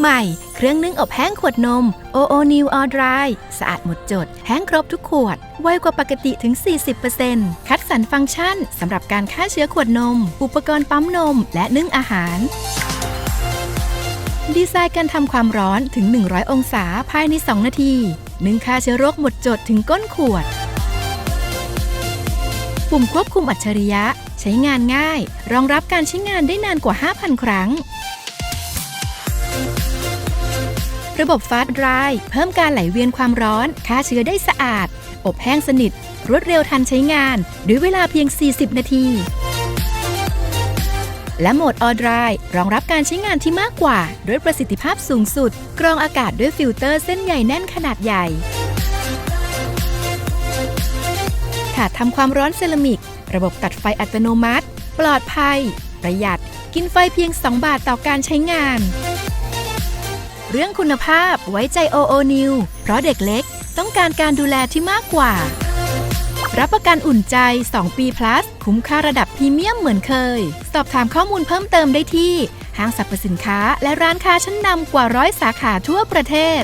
ใหม่ เครื่องนึ่งอบแห้งขวดนม OO New All Dry สะอาดหมดจด แห้งครบทุกขวด ไวกว่าปกติถึง 40%คัดสรรฟังก์ชันสำหรับการฆ่าเชื้อขวดนม อุปกรณ์ปั๊มนม และนึ่งอาหาร ดีไซน์การทำความร้อนถึง 100 องศาภายใน 2 นาที นึ่งฆ่าเชื้อโรคหมดจดถึงก้นขวด ปุ่มควบคุมอัจฉริยะ ใช้งานง่าย รองรับการใช้งานได้นานกว่า 5,000 ครั้ง ระบบฟาสต์ดรายเพิ่มการไหลเวียนความร้อนฆ่าเชื้อได้สะอาด อบแห้งสนิท รวดเร็วทันใช้งาน ด้วยเวลาเพียง 40 นาที และโหมดออดรายรองรับการใช้งานที่มากกว่า ด้วยประสิทธิภาพสูงสุด กรองอากาศด้วยฟิลเตอร์เส้นใยแน่นขนาดใหญ่ขาดทำความร้อนเซรามิก ระบบตัดไฟอัตโนมัติ ปลอดภัย ประหยัด กินไฟเพียง 2 บาทต่อการใช้งาน เรื่องคุณภาพไว้ใจ OO New เพราะเด็กเล็กต้องการการดูแลที่มากกว่า รับประกันอุ่นใจ 2 ปี plus คุ้มค่าระดับพรีเมียมเหมือนเคย สอบถามข้อมูลเพิ่มเติมได้ที่ ห้างสรรพสินค้าและร้านค้าชั้นนำกว่าร้อยสาขาทั่วประเทศ